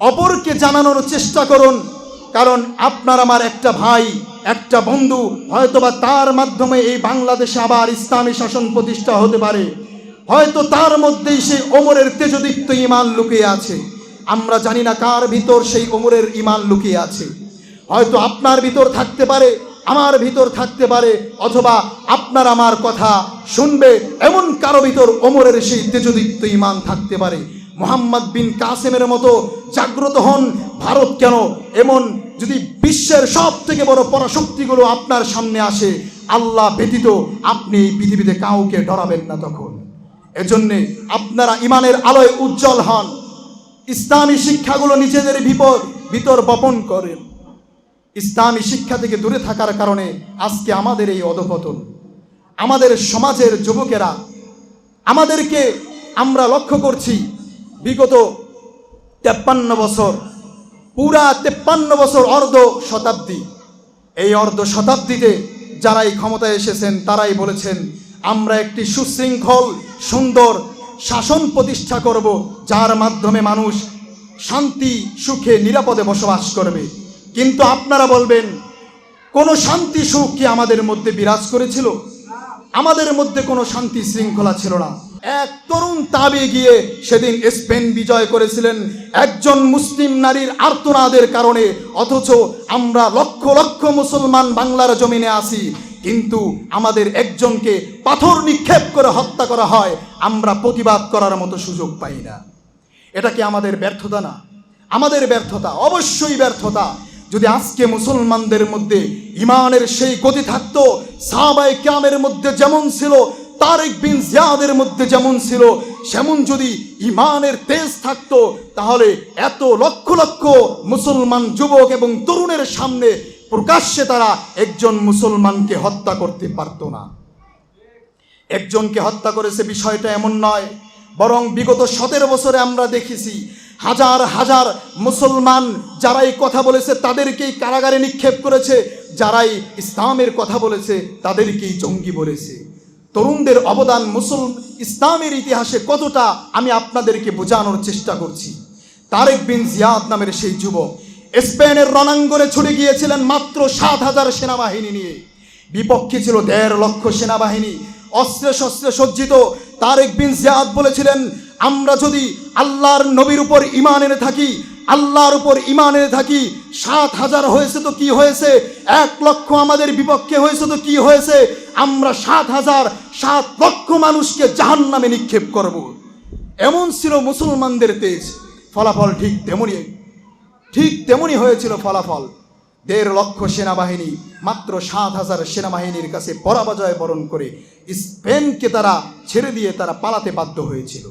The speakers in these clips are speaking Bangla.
অপরকে জানানোর চেষ্টা করুন, কারণ আপনার আমার একটা ভাই, একটা বন্ধু, হয়তোবা তার মাধ্যমে এই বাংলাদেশে আবার ইসলামী শাসন প্রতিষ্ঠা হতে পারে। হয়তো তার মধ্যেই সেই ওমরের তেজদীপ্ত ইমান লুকিয়ে আছে। আমরা জানি না কার ভিতর সেই ওমরের ইমান লুকিয়ে আছে। হয়তো আপনার ভিতর থাকতে পারে, আমার ভিতর থাকতে পারে, অথবা আপনার আমার কথা শুনবে, এমন কারও ভিতর ওমরের সেই তেজদীপ্ত ইমান থাকতে পারে। মোহাম্মদ বিন কাসেমের মতো জাগ্রত হন, ভারত কেন এমন যদি বিশ্বের সব থেকে বড় পরাশক্তিগুলো আপনার সামনে আসে, আল্লাহ ব্যতীত আপনি এই পৃথিবীতে কাউকে ডরাবেন না তখন। এজন্যে আপনারা ইমানের আলোয় উজ্জ্বল হন। ইসলামী শিক্ষাগুলো নিজেদের বিপদ, ভিতর বপন করেন। ইসলামী শিক্ষা থেকে দূরে থাকার কারণে আজকে আমাদের এই অধপতন। আমাদের সমাজের যুবকেরা, আমাদেরকে আমরা লক্ষ্য করছি বিগত তেপ্পান্ন বছর, পুরা তেপ্পান্ন বছর অর্ধ শতাব্দী। এই অর্ধ শতাব্দীতে যারাই ক্ষমতায় এসেছেন, তারাই বলেছেন, আমরা একটি সুশৃঙ্খল, সুন্দর শাসন প্রতিষ্ঠা করব, যার মাধ্যমে মানুষ শান্তি, সুখে, নিরাপদে বসবাস করবে। কিন্তু আপনারা বলবেন, কোনো শান্তি, সুখ কি আমাদের মধ্যে বিরাজ করেছিল? আমাদের মধ্যে কোনো শান্তি শৃঙ্খলা ছিল না। এক তরুণ তাবে গিয়ে সেদিন স্পেন বিজয় করেছিলেন। একজন মুসলিম নারীর আর্তনাদের কারণে, অথচ আমরা লক্ষ লক্ষ মুসলমান বাংলার জমিনে আসি কিন্তু আমাদের একজনকে পাথর নিক্ষেপ করে হত্যা করা হয়, আমরা প্রতিবাদ করার মতো সুযোগ পাই না। এটা কি আমাদের ব্যর্থতা না? আমাদের ব্যর্থতা অবশ্যই ব্যর্থতা। যদি আজকে মুসলমানদের মধ্যে ইমানের সেই গতি থাকতো সাহাবাই ক্যামের মধ্যে যেমন ছিল তারেক বিন জিয়াদের মধ্যে যেমন ছিল, সেমন যদি ইমানের তেজ থাকতো, তাহলে এত লক্ষ লক্ষ মুসলমান যুবক এবং তরুণের সামনে প্রকাশ্যে তারা একজন মুসলমানকে হত্যা করতে পারতো না। একজনকে হত্যা করেছে বিষয়টা এমন নয়, বরং বিগত সতেরো বছরে আমরা দেখেছি, হাজার হাজার মুসলমান যারা এই কথা বলেছে তাদেরকেই কারাগারে নিক্ষেপ করেছে, যারাই ইসলামের কথা বলেছে তাদেরকেই জঙ্গি বলেছে। তরুণদের অবদান মুসল ইসলামের ইতিহাসে কতটা আমি আপনাদেরকে বোঝানোর চেষ্টা করছি। তারেক বিন জিয়াদ নামের সেই যুবক স্পেনের রণাঙ্গনে ছুটে গিয়েছিলেন মাত্র সাত হাজার সেনাবাহিনী নিয়ে। বিপক্ষে ছিল দেড় লক্ষ সেনাবাহিনী। অস্ত্রে শস্ত্রে সজ্জিত তারেক বিন জিয়াদ বলেছিলেন, আমরা যদি আল্লাহর নবীর উপর ইমান এনে থাকি আল্লাহর উপর ইমান থাকি, সাত হাজার হয়েছে তো কি হয়েছে? এক লক্ষ আমাদের বিপক্ষে হয়েছে তো কি হয়েছে? আমরা সাত হাজার, সাত লক্ষ মানুষকে জাহান নামে নিক্ষেপ করব। এমন ছিল মুসলমানদের তেজ। ফলাফল ঠিক তেমনই ঠিক তেমনই হয়েছিল ফলাফল। দেড় লক্ষ সেনাবাহিনী, মাত্র সাত হাজার সেনাবাহিনীর কাছে পরাজয় বরণ করে স্পেনকে তারা ছেড়ে দিয়ে তারা পালাতে বাধ্য হয়েছিল।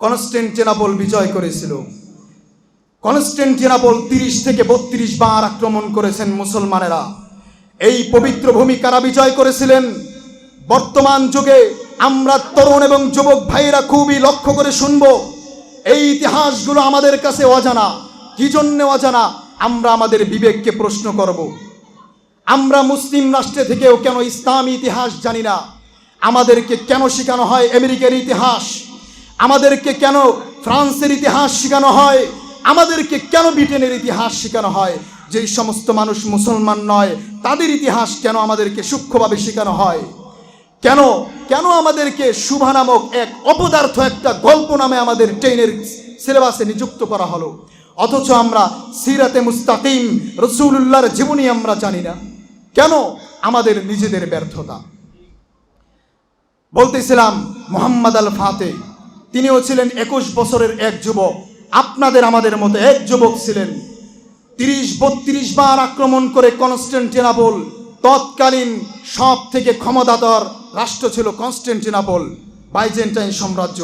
কনস্টেন্টিনাপল বিজয় করেছিল। কনস্টেন্টিনাপল তিরিশ থেকে বত্রিশ বার আক্রমণ করেছেন মুসলমানেরা। এই পবিত্র ভূমি কারা বিজয় করেছিলেন। বর্তমান যুগে আমরা তরুণ এবং যুবক ভাইয়েরা খুবই লক্ষ্য করে শুনব, এই ইতিহাসগুলো আমাদের কাছে অজানা, কি জন্য অজানা? আমরা আমাদের বিবেককে প্রশ্ন করব। আমরা মুসলিম রাষ্ট্রে থেকেও কেন ইসলামী ইতিহাস জানি না? আমাদেরকে কেন শেখানো হয় আমেরিকার ইতিহাস? আমাদেরকে কেন ফ্রান্সের ইতিহাস শেখানো হয়? আমাদেরকে কেন ব্রিটেনের ইতিহাস শেখানো হয়? যেই সমস্ত মানুষ মুসলমান নয়, তাদের ইতিহাস কেন আমাদেরকে সূক্ষ্মভাবে শেখানো হয়? কেন কেন আমাদেরকে শুভা নামক এক অপদার্থ একটা গল্প নামে আমাদের ট্রেনের সিলেবাসে নিযুক্ত করা হলো? অথচ আমরা সিরাতে মুস্তাকিম রসুল্লাহর জীবনী আমরা জানি না। কেন আমাদের নিজেদের ব্যর্থতা? বলতেছিলাম, মোহাম্মদ আল ফাতে তিনিও ছিলেন একুশ বছরের এক যুবক। আপনাদের আমাদের মতো এক যুবক ছিলেন তিরিশ, বত্রিশ বার আক্রমণ করে কনস্টেন্টিনাপল, তৎকালীন সব থেকে ক্ষমতাধর রাষ্ট্র ছিল কনস্টেন্টিনাপল, বাইজেন্টাইন সাম্রাজ্য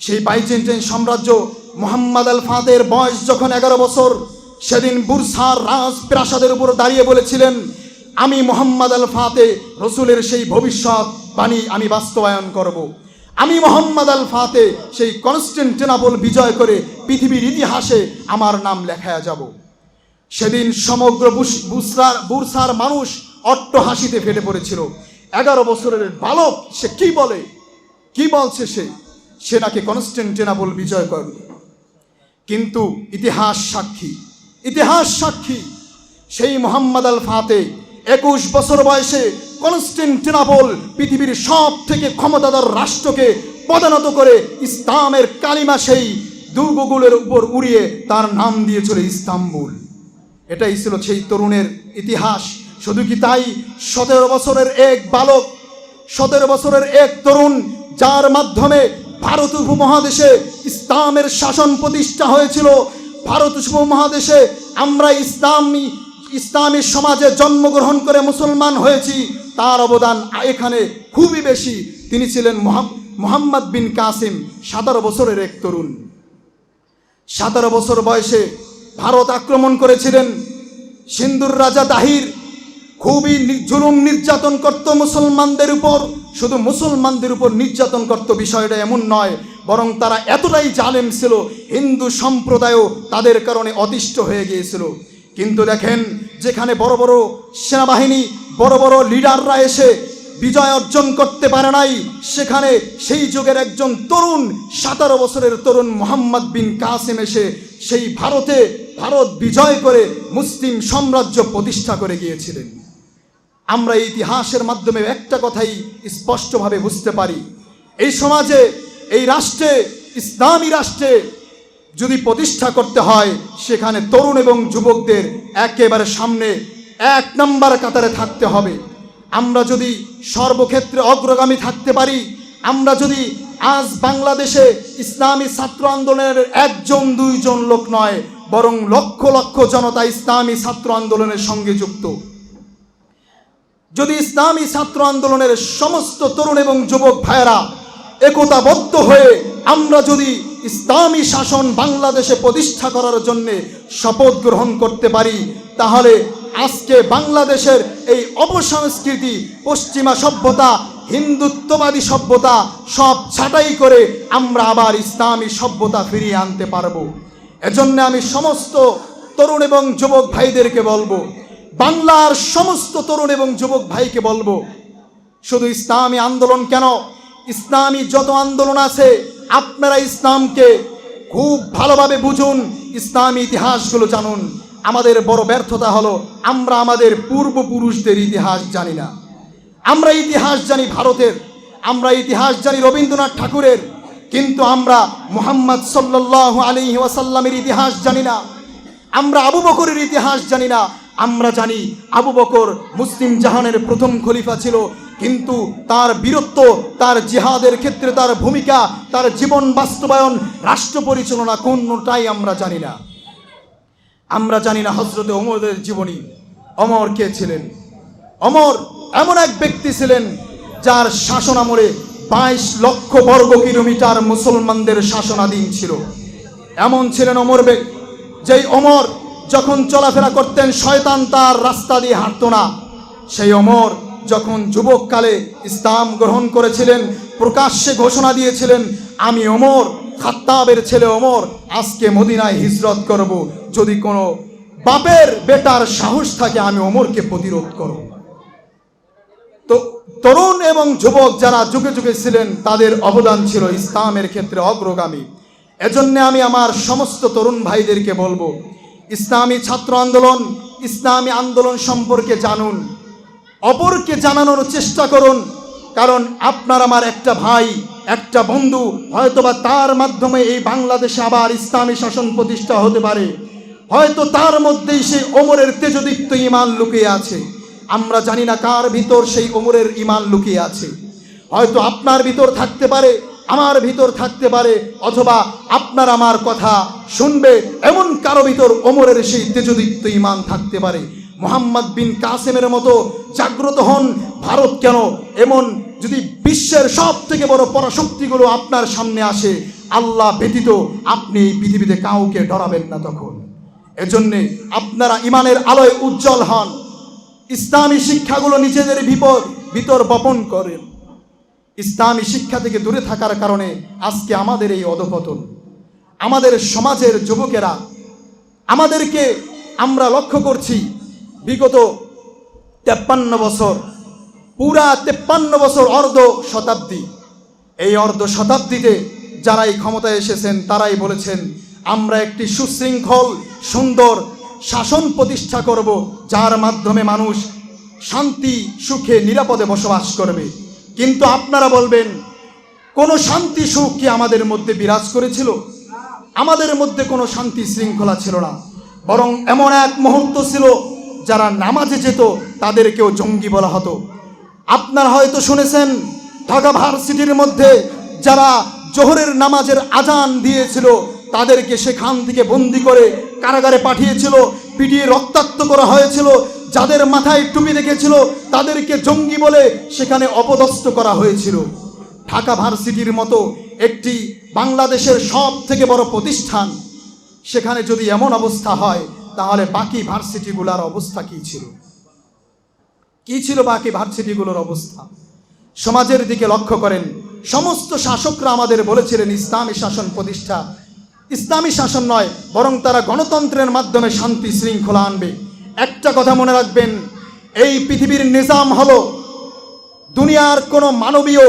সেই বাইজেন্টাইন সাম্রাজ্য মোহাম্মদ আল ফাদের বয়স যখন এগারো বছর, সেদিন বুরসার রাজ প্রাসাদের উপর দাঁড়িয়ে বলেছিলেন, আমি মোহাম্মদ আল ফাতে, রসুলের সেই ভবিষ্যৎ বাণী আমি বাস্তবায়ন করব। আমি মোহাম্মদ আল ফাতে সেই কনস্টেন্টিনাপল বিজয় করে পৃথিবীর ইতিহাসে আমার নাম লেখায়া যাব। সেদিন সমগ্র বুস- বুসরার বুরসার মানুষ অট্ট হাসিতে ফেটে পড়েছিল। এগারো বছরের বালক, সে কি বলে? কি বলছে সে? সে নাকি কনস্টেন্টিনাপল বিজয় করবে কিন্তু ইতিহাস সাক্ষী ইতিহাস সাক্ষী, সেই মোহাম্মদ আল ফাতে একুশ বছর বয়সে কনস্টেন্টিনাপল পৃথিবীর সব থেকে ক্ষমতাধর রাষ্ট্রকে পদানত করে ইসলামের কালিমা সেই দুর্গগুলোর উপর উড়িয়ে তার নাম দিয়েছিল ইস্তাম্বুল। এটাই ছিল সেই তরুণের ইতিহাস। শুধু কি তাই? সতেরো বছরের এক বালক, সতেরো বছরের এক তরুণ, যার মাধ্যমে ভারত উপমহাদেশে ইসলামের শাসন প্রতিষ্ঠা হয়েছিল। ভারত উপমহাদেশে আমরা ইসলামী ইসলামী সমাজে জন্মগ্রহণ করে মুসলমান হয়েছি, তার অবদান এখানে খুবই বেশি। তিনি ছিলেন মোহাম্মদ বিন কাসিম, সতেরো বছরের এক তরুণ। সতেরো বছর বয়সে ভারত আক্রমণ করেছিলেন। সিন্দুর রাজা দাহির খুবই জুলুম নির্যাতন করত মুসলমানদের উপর। শুধু মুসলমানদের উপর নির্যাতন করত বিষয়টা এমন নয়, বরং তারা এতটাই জালেম ছিল, হিন্দু সম্প্রদায়ও তাদের কারণে অতিষ্ঠ হয়ে গিয়েছিল। কিন্তু দেখেন, যেখানে বড় বড় সেনাবাহিনী, বড় বড় লিডাররা এসে বিজয় অর্জন করতে পারে নাই, সেখানে সেই যুগের একজন তরুণ, সতেরো বছরের তরুণ মোহাম্মদ বিন কাসিম এসে সেই ভারতে ভারত বিজয় করে মুসলিম সাম্রাজ্য প্রতিষ্ঠা করে গিয়েছিলেন। আমরা ইতিহাসের মাধ্যমে একটা কথাই স্পষ্টভাবে বুঝতে পারি। এই সমাজে, এই রাষ্ট্রে, ইসলামী রাষ্ট্রে যদি প্রতিষ্ঠা করতে হয়, সেখানে তরুণ এবং যুবকদের একেবারে সামনে এক নম্বর কাতারে থাকতে হবে। আমরা যদি সর্বক্ষেত্রে অগ্রগামী থাকতে পারি, আমরা যদি আজ বাংলাদেশে ইসলামী ছাত্র আন্দোলনের একজন, দুইজন লোক নয়, বরং লক্ষ লক্ষ জনতা ইসলামী ছাত্র আন্দোলনের সঙ্গে যুক্ত। যদি ইসলামী ছাত্র আন্দোলনের সমস্ত তরুণ এবং যুবক ভাইয়েরা একতাবদ্ধ হয়ে আমরা যদি ইসলামী শাসন বাংলাদেশে প্রতিষ্ঠা করার জন্য শপথ গ্রহণ করতে পারি, তাহলে আজকে বাংলাদেশের এই অপসংস্কৃতি, পশ্চিমা সভ্যতা, হিন্দুত্ববাদী সভ্যতা, সব ছাঁটাই করে আমরা আবার ইসলামী সভ্যতা ফিরিয়ে আনতে পারব। এজন্য আমি সমস্ত তরুণ এবং যুবক ভাইদেরকে বলব, বাংলার সমস্ত তরুণ এবং যুবক ভাইকে বলব, শুধু ইসলামী আন্দোলন কেন? ইসলামী যত আন্দোলন আছে আপনারা ইসলামকে খুব ভালোভাবে বুঝুন, ইসলামী ইতিহাসগুলো জানুন। আমাদের বড় ব্যর্থতা হলো, আমরা আমাদের পূর্বপুরুষদের ইতিহাস জানি না। আমরা ইতিহাস জানি ভারতের, আমরা ইতিহাস জানি রবীন্দ্রনাথ ঠাকুরের, কিন্তু আমরা মুহাম্মদ সাল্লাহ আলী ওয়াসাল্লামের ইতিহাস জানি না। আমরা আবু বকরের ইতিহাস জানি না। আমরা জানি আবু বকর মুসলিম জাহানের প্রথম খলিফা ছিল, কিন্তু তার বীরত্ব, তার জিহাদের ক্ষেত্রে তার ভূমিকা, তার জীবন বাস্তবায়ন, রাষ্ট্র পরিচালনা কোনটাই আমরা জানি না। আমরা জানি না হজরতে অমরের জীবনী অমর কে ছিলেন? অমর এমন এক ব্যক্তি ছিলেন যার শাসন আমলে বাইশ লক্ষ বর্গ কিলোমিটার মুসলমানদের শাসনাধীন ছিল। এমন ছিলেন অমর বেগ যেই অমর যখন চলাফেরা করতেন, শয়তান তার রাস্তা দিয়ে হাঁটত না। সেই অমর যখন যুবককালে ইসলাম গ্রহণ করেছিলেন, প্রকাশ্যে ঘোষণা দিয়েছিলেন, আমি অমর, খাত্তাবের ছেলে অমর, আজকে মদিনায় হিজরত করব। যদি কোনো বাপের বেটার সাহস থাকে, আমি অমরকে প্রতিরোধ করব। তো তরুণ এবং যুবক যারা যুগে যুগে ছিলেন, তাদের অবদান ছিল ইসলামের ক্ষেত্রে অগ্রগামী। এজন্য আমি আমার সমস্ত তরুণ ভাইদেরকে বলব ইসলামী ছাত্র আন্দোলন, ইসলামী আন্দোলন সম্পর্কে জানুন। অপরকে জানানোর চেষ্টা করুন, কারণ আপনার আমার একটা ভাই, একটা বন্ধু, হয়তোবা তার মাধ্যমে এই বাংলাদেশে আবার ইসলামী শাসন প্রতিষ্ঠা হতে পারে। হয়তো তার মধ্যেই সেই ওমরের তেজদীপ্ত ইমান লুকিয়ে আছে। আমরা জানি না কার ভিতর সেই ওমরের ইমান লুকিয়ে আছে। হয়তো আপনার ভিতর থাকতে পারে আমার ভিতর থাকতে পারে, অথবা আপনার আমার কথা শুনবে এমন কারও ভিতর ওমরের সেই তেজদীপ্ত ইমান থাকতে পারে। মোহাম্মদ বিন কাসেমের মতো জাগ্রত হন, ভারত কেন এমন যদি বিশ্বের সব থেকে বড় পরাশক্তিগুলো আপনার সামনে আসে, আল্লাহ ব্যতীত আপনি এই পৃথিবীতে কাউকে ডরাবেন না তখন। এজন্যে আপনারা ইমানের আলোয় উজ্জ্বল হন। ইসলামী শিক্ষাগুলো নিজেদের বিপদ, ভিতর বপন করেন। ইসলামী শিক্ষা থেকে দূরে থাকার কারণে আজকে আমাদের এই অধপতন, আমাদের সমাজের যুবকেরা, আমাদেরকে আমরা লক্ষ্য করছি বিগত তেপ্পান্ন বছর, পুরা তেপ্পান্ন বছর অর্ধ শতাব্দী। এই অর্ধ শতাব্দীতে যারাই ক্ষমতায় এসেছেন, তারাই বলেছেন, আমরা একটি সুশৃঙ্খল, সুন্দর শাসন প্রতিষ্ঠা করব, যার মাধ্যমে মানুষ শান্তি, সুখে, নিরাপদে বসবাস করবে। কিন্তু আপনারা বলবেন, কোনো শান্তি সুখ কি আমাদের মধ্যে বিরাজ করেছিল? আমাদের মধ্যে কোনো শান্তি শৃঙ্খলা ছিল না। বরং এমন এক মুহূর্ত ছিল, যারা নামাজে যেত, তাদেরকেও জঙ্গি বলা হতো। আপনারা হয়তো শুনেছেন, ঢাকা ভার্সিটির মধ্যে যারা জোহরের নামাজের আজান দিয়েছিল, তাদেরকে সেখান থেকে বন্দি করে কারাগারে পাঠিয়েছিল, পিটিয়ে রক্তাক্ত করা হয়েছিল। যাদের মাথায় টুপি রেখেছিল, তাদেরকে জঙ্গি বলে সেখানে অপদস্থ করা হয়েছিল। ঢাকা ভার্সিটির মতো একটি বাংলাদেশের সব থেকে বড় প্রতিষ্ঠান। সেখানে যদি এমন অবস্থা হয়, তাহলে বাকি ভার্সিটিগুলোর অবস্থা কী ছিল? কি ছিল বাকি ভার্সিটিগুলোর অবস্থা? সমাজের দিকে লক্ষ্য করেন। সমস্ত শাসকরা আমাদের বলেছিলেন, ইসলামী শাসন প্রতিষ্ঠা। ইসলামী শাসন নয়, বরং তারা গণতন্ত্রের মাধ্যমে শান্তি শৃঙ্খলা আনবে। একটা কথা মনে রাখবেন, এই পৃথিবীর নিজাম হল দুনিয়ার কোনো মানবীয়,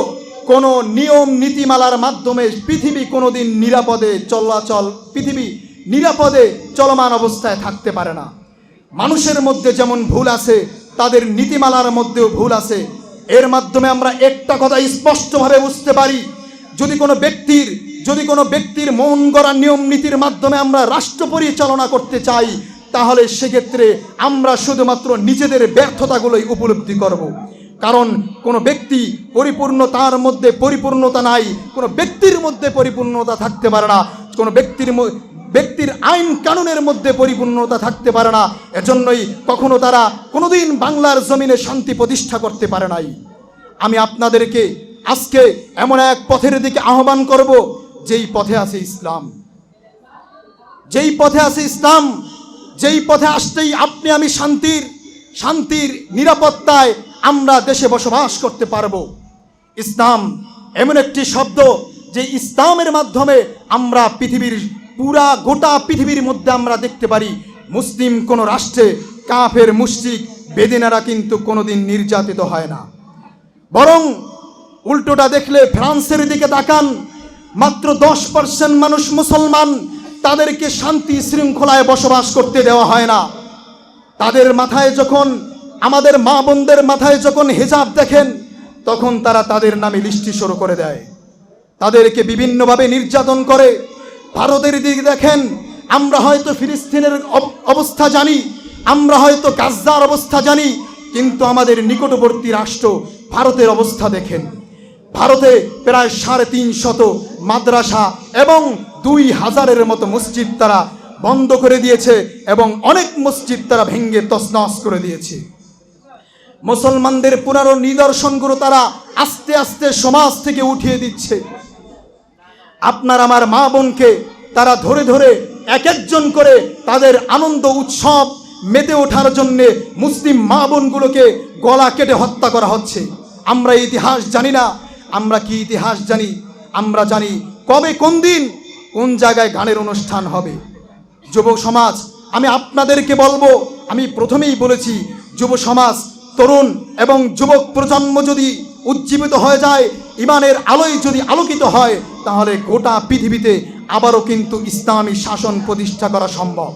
কোনো নিয়ম নীতিমালার মাধ্যমে পৃথিবী কোনোদিন নিরাপদে চলাচল, পৃথিবী নিরাপদে চলমান অবস্থায় থাকতে পারে না। মানুষের মধ্যে যেমন ভুল আছে, তাদের নীতিমালার মধ্যেও ভুল আছে। এর মাধ্যমে আমরা একটা কথা স্পষ্টভাবে বুঝতে পারি, যদি কোনো ব্যক্তির, যদি কোনো ব্যক্তির মন গড়া নিয়ম নীতির মাধ্যমে আমরা রাষ্ট্র পরিচালনা করতে চাই তাহলে সেক্ষেত্রে আমরা শুধুমাত্র নিজেদের ব্যর্থতাগুলোই উপলব্ধি করব। কারণ কোনো ব্যক্তি পরিপূর্ণ তার মধ্যে পরিপূর্ণতা নাই, কোনো ব্যক্তির মধ্যে পরিপূর্ণতা থাকতে পারে না, কোনো ব্যক্তির ব্যক্তির আইন কানুনের মধ্যে পরিপূর্ণতা থাকতে পারে না, এজন্যই কখনো তারা কোনোদিন বাংলার জমিনে শান্তি প্রতিষ্ঠা করতে পারে নাই আমি আপনাদেরকে আজকে এমন এক পথের দিকে আহ্বান করব, যেই পথে আছে ইসলাম যেই পথে আছে ইসলাম যেই পথে আসতেই আপনি আমি শান্তির শান্তির নিরাপত্তায় আমরা দেশে বসবাস করতে পারব। ইসলাম এমন একটি শব্দ যে ইসলামের মাধ্যমে আমরা পৃথিবীর পুরা গোটা পৃথিবীর মধ্যে আমরা দেখতে পারি। মুসলিম কোনো রাষ্ট্রে কাফের, মুশরিক, বেদিনারা কিন্তু কোনোদিন নির্যাতিত হয় না। বরং উল্টোটা দেখলে ফ্রান্সের দিকে তাকান, মাত্র দশ পার্সেন্ট মানুষ মুসলমান তাদেরকে শান্তি শৃঙ্খলায় বসবাস করতে দেওয়া হয় না। তাদের মাথায় যখন, আমাদের মা বোনদের মাথায় যখন হেজাব দেখেন, তখন তারা তাদের নামে লিস্টি শুরু করে দেয়। তাদেরকে বিভিন্নভাবে নির্যাতন করে। ভারতের দিকে দেখেন, আমরা হয়তো ফিলিস্তিনের অব- অবস্থা জানি, আমরা হয়তো গাজ্জার অবস্থা জানি, কিন্তু আমাদের নিকটবর্তী রাষ্ট্র ভারতের অবস্থা দেখেন। ভারতে প্রায় সাড়ে তিন শত মাদ্রাসা এবং দুই হাজারের মতো মসজিদ তারা বন্ধ করে দিয়েছে এবং অনেক মসজিদ তারা ভেঙ্গে তছনছ করে দিয়েছে। মুসলমানদের পুনর নিদর্শনগুলো তারা আস্তে আস্তে সমাজ থেকে উঠিয়ে দিচ্ছে। আপনার আমার মা বোনকে তারা ধরে ধরে এক একজন করে তাদের আনন্দ উৎসব মেতে ওঠার জন্যে মুসলিম মা বোনগুলোকে গলা কেটে হত্যা করা হচ্ছে। আমরা ইতিহাস জানি না, আমরা কি ইতিহাস জানি? আমরা জানি কবে কোন দিন কোন জায়গায় গানের অনুষ্ঠান হবে? যুব সমাজ, আমি আপনাদেরকে বলব, আমি প্রথমেই বলেছি, যুব সমাজ, তরুণ এবং যুবক প্রজন্ম যদি উজ্জীবিত হয়ে যায়, ইমানের আলোয় যদি আলোকিত হয়, তাহলে গোটা পৃথিবীতে আবারও কিন্তু ইসলামী শাসন প্রতিষ্ঠা করা সম্ভব।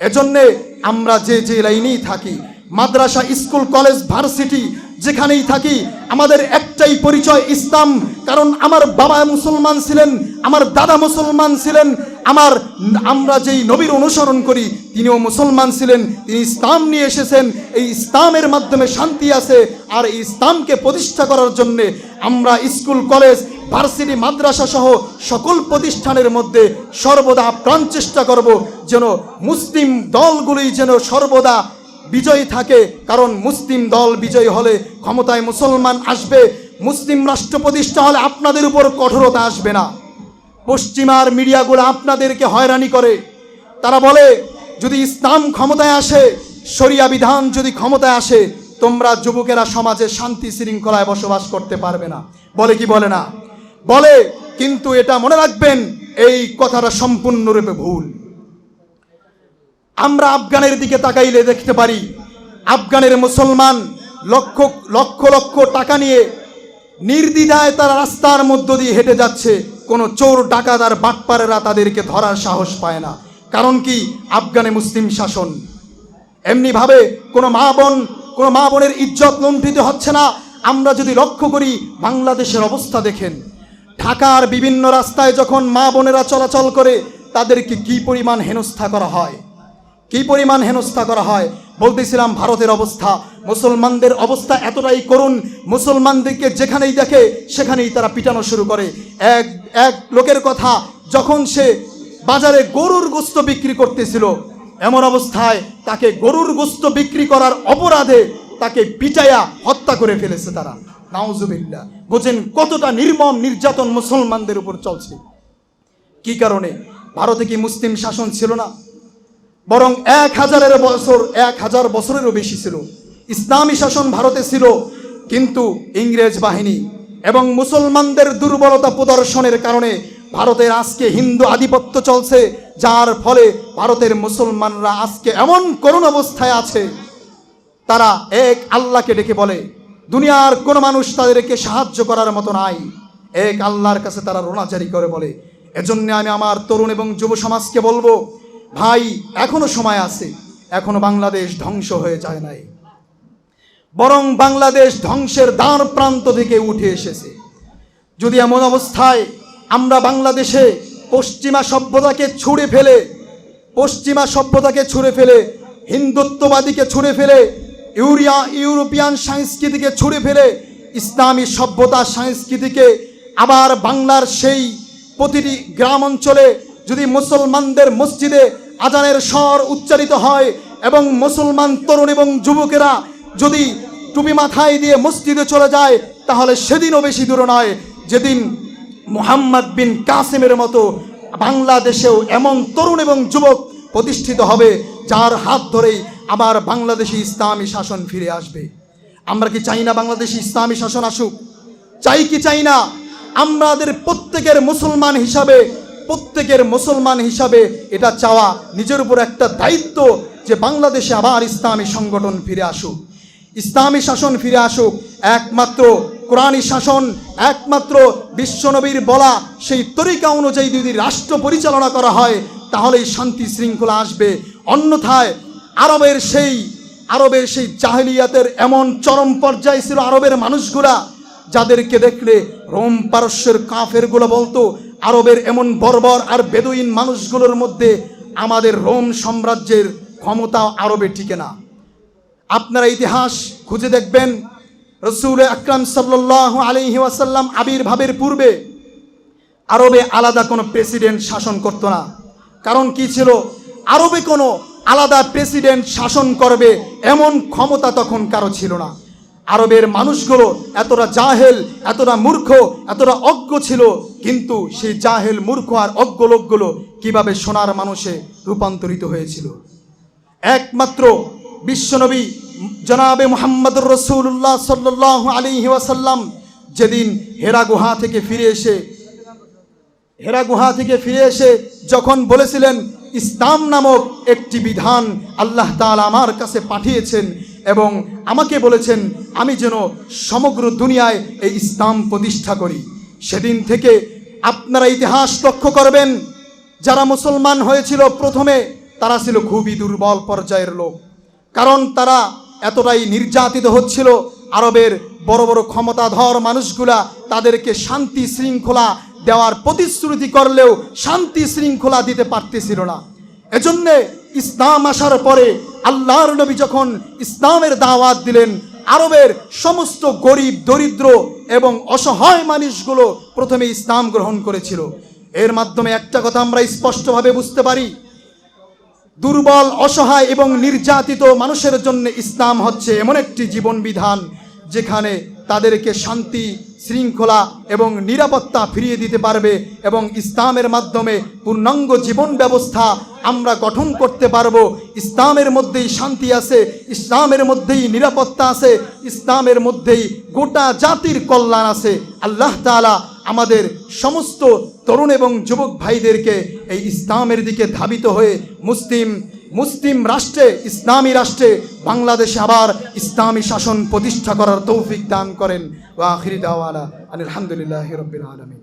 এজন্যে আমরা যে যে লাইনেই থাকি, মাদ্রাসা, স্কুল, কলেজ, ভার্সিটি যেখানেই থাকি, আমাদের একটাই পরিচয় ইসলাম, কারণ আমার বাবা মুসলমান ছিলেন, আমার দাদা মুসলমান ছিলেন, আমার আমরা যেই নবীর অনুসরণ করি, তিনিও মুসলমান ছিলেন, তিনি ইসলাম নিয়ে এসেছেন, এই ইসলামের মাধ্যমে শান্তি আছে, আর এই ইসলামকে প্রতিষ্ঠা করার জন্যে আমরা স্কুল, কলেজ, ভার্সিটি, মাদ্রাসা সহ সকল প্রতিষ্ঠানের মধ্যে সর্বদা প্রাণ চেষ্টা করব, যেন মুসলিম দলগুলি যেন সর্বদা বিজয়ী থাকে, কারণ মুসলিম দল বিজয়ী হলে ক্ষমতায় মুসলমান আসবে। মুসলিম রাষ্ট্র প্রতিষ্ঠা হলে আপনাদের উপর কঠোরতা আসবে না। পশ্চিমার মিডিয়াগুলো আপনাদেরকে হয়রানি করে। তারা বলে, যদি ইসলাম ক্ষমতায় আসে, শরিয়া বিধান যদি ক্ষমতায় আসে, তোমরা যুবকেরা সমাজে শান্তি শৃঙ্খলায় বসবাস করতে পারবে না। বলে কি বলে না? বলে, কিন্তু এটা মনে রাখবেন, এই কথাটা সম্পূর্ণরূপে ভুল। আমরা আফগানের দিকে তাকাইলে দেখতে পারি, আফগানের মুসলমান লক্ষ লক্ষ লক্ষ টাকা নিয়ে নির্দ্বিধায় তারা রাস্তার মধ্য দিয়ে হেঁটে যাচ্ছে। কোনো চোর, ডাকাত আর বাটপারেরা তাদেরকে ধরার সাহস পায় না। কারণ কি? আফগানে মুসলিম শাসন। এমনিভাবে কোনো মা বোন, কোনো মা বোনের ইজ্জত লুণ্ঠিত হচ্ছে না। আমরা যদি লক্ষ্য করি, বাংলাদেশের অবস্থা দেখেন। ঢাকার বিভিন্ন রাস্তায় যখন মা বোনেরা চলাচল করে, তাদেরকে কি পরিমাণ হেনস্থা করা হয়? কি পরিমাণ হেনস্থা করা হয়? বলতেছিলাম, ভারতের অবস্থা, মুসলমানদের অবস্থা এতটাই করুন মুসলমানদেরকে যেখানেই দেখে, সেখানেই তারা পিটানো শুরু করে। এক এক লোকের কথা, যখন সে বাজারে গরুর গোস্ত বিক্রি করতেছিল, এমন অবস্থায় তাকে গরুর গোস্ত বিক্রি করার অপরাধে তাকে পিটাইয়া হত্যা করে ফেলেছে তারা। নাউজুবিল্লা বোঝেন কতটা নির্মম, নির্যাতন মুসলমানদের উপর চলছে। কি কারণে? ভারতে কি মুসলিম শাসন ছিল না? বরং এক হাজারের বছর, এক হাজার বছরেরও বেশি ছিল। ইসলামী শাসন ভারতে ছিল, কিন্তু ইংরেজ বাহিনী এবং মুসলমানদের দুর্বলতা প্রদর্শনের কারণে ভারতের আজকে হিন্দু আধিপত্য চলছে, যার ফলে ভারতের মুসলমানরা আজকে এমন করুণ অবস্থায় আছে। তারা এক আল্লাহকে ডেকে বলে, দুনিয়ার কোনো মানুষ তাদেরকে সাহায্য করার মতো নাই। এক আল্লাহর কাছে তারা রোনাজারি করে বলে, এজন্য আমি আমার তরুণ এবং যুব সমাজকে বলব ভাই, এখনও সময় আছে। এখনও বাংলাদেশ ধ্বংস হয়ে যায় নাই। বরং বাংলাদেশ ধ্বংসের দ্বার প্রান্ত থেকে উঠে এসেছে। যদি এমন অবস্থায় আমরা বাংলাদেশে পশ্চিমা সভ্যতাকে ছুঁড়ে ফেলে, পশ্চিমা সভ্যতাকে ছুঁড়ে ফেলে, হিন্দুত্ববাদীকে ছুঁড়ে ফেলে, ইউরিয়া, ইউরোপিয়ান সংস্কৃতিকে ছুঁড়ে ফেলে, ইসলামী সভ্যতা সংস্কৃতিকে আবার বাংলার সেই প্রতিটি গ্রাম অঞ্চলে যদি মুসলমানদের মসজিদে আজানের স্বর উচ্চারিত হয় এবং মুসলমান তরুণ এবং যুবকেরা যদি টুপি মাথায় দিয়ে মসজিদে চলে যায়, তাহলে সেদিনও বেশি দূর নয়। যেদিন মোহাম্মদ বিন কাসিমের মতো বাংলাদেশেও এমন তরুণ এবং যুবক প্রতিষ্ঠিত হবে, যার হাত ধরেই আবার বাংলাদেশি ইসলামী শাসন ফিরে আসবে। আমরা কি চাই না বাংলাদেশি ইসলামী শাসন আসুক? চাই কি চাই না? আমাদের প্রত্যেকের মুসলমান হিসাবে প্রত্যেকের মুসলমান হিসাবে এটা চাওয়া নিজের উপর একটা দায়িত্ব যে বাংলাদেশে আবার ইসলামী সংগঠন ফিরে আসুক। ইসলামী শাসন ফিরে আসুক, একমাত্র কোরআনী শাসন, একমাত্র বিশ্বনবীর বলা সেই তরিকা অনুযায়ী যদি রাষ্ট্র পরিচালনা করা হয়, তাহলেই শান্তি শৃঙ্খলা আসবে। অন্যথায় আরবের সেই আরবের সেই জাহেলিয়াতের এমন চরম পর্যায়ে ছিল আরবের মানুষগুলা, যাদেরকে দেখলে রোম পারস্যের কাফেরগুলো বলতো আরবের এমন বর্বর আর বেদুইন মানুষগুলোর মধ্যে আমাদের রোম সাম্রাজ্যের ক্ষমতা আরবে টিকে না। আপনারা ইতিহাস খুঁজে দেখবেন, রসুল আকরাম সাল্লাহ আলহি ওয়াসাল্লাম আবির্ভাবের পূর্বে আরবে আলাদা কোনো প্রেসিডেন্ট শাসন করত না। কারণ কি ছিল? আরবে কোনো আলাদা প্রেসিডেন্ট শাসন করবে এমন ক্ষমতা তখন কারও ছিল না। আরবের মানুষগুলো এতটা জাহেল, এতটা মূর্খ, এতটা অজ্ঞ ছিল। কিন্তু সেই জাহেল, মূর্খ আর অজ্ঞ লোকগুলো কীভাবে সোনার মানুষে রূপান্তরিত হয়েছিল? একমাত্র বিশ্বনবী জনাবে মোহাম্মদ রসুল্লাহ সাল্লাহ আলী ওয়াসাল্লাম যেদিন হেরা গুহা থেকে ফিরে এসে, হেরা গুহা থেকে ফিরে এসে যখন বলেছিলেন, ইসলাম নামক একটি বিধান আল্লাহ তাআলা আমার কাছে পাঠিয়েছেন এবং আমাকে বলেছেন, আমি যেন সমগ্র দুনিয়ায় এই ইসলাম প্রতিষ্ঠা করি। সেদিন থেকে আপনারা ইতিহাস লক্ষ্য করবেন, যারা মুসলমান হয়েছিল প্রথমে, তারা ছিল খুবই দুর্বল পর্যায়ের লোক। কারণ তারা এতটাই নির্যাতিত হচ্ছিল, আরবের বড় বড় ক্ষমতাধর মানুষগুলা তাদেরকে শান্তি শৃঙ্খলা দেওয়ার প্রতিশ্রুতি করলেও শান্তি শৃঙ্খলা দিতে পারতেছিল না। এজন্যে ইসলাম আসার পরে আল্লাহর নবী যখন ইসলামের দাওয়াত দিলেন, আরবের সমস্ত গরিব, দরিদ্র এবং অসহায় মানুষগুলো প্রথমে ইসলাম গ্রহণ করেছিল। এর মাধ্যমে একটা কথা আমরা স্পষ্টভাবে বুঝতে পারি। দুর্বল, অসহায় এবং নির্যাতিত মানুষের জন্য ইসলাম হচ্ছে এমন একটি জীবন বিধান যেখানে তাদেরকে শান্তি শৃঙ্খলা এবং নিরাপত্তা ফিরিয়ে দিতে পারবে এবং ইসলামের মাধ্যমে পূর্ণাঙ্গ জীবন ব্যবস্থা আমরা গঠন করতে পারব। ইসলামের মধ্যেই শান্তি আছে, ইসলামের মধ্যেই নিরাপত্তা আছে, ইসলামের মধ্যেই গোটা জাতির কল্যাণ আছে। আল্লাহ তাআলা আমাদের সমস্ত তরুণ এবং যুবক ভাইদেরকে এই ইসলামের দিকে ধাবিত হয়ে মুসলিম মুসলিম রাষ্ট্রে, ইসলামী রাষ্ট্রে বাংলাদেশে আবার ইসলামী শাসন প্রতিষ্ঠা করার তৌফিক দান করেন। ওয়া আখিরি দাওয়ালা আলহামদুলিল্লাহ রবিল আলামিন।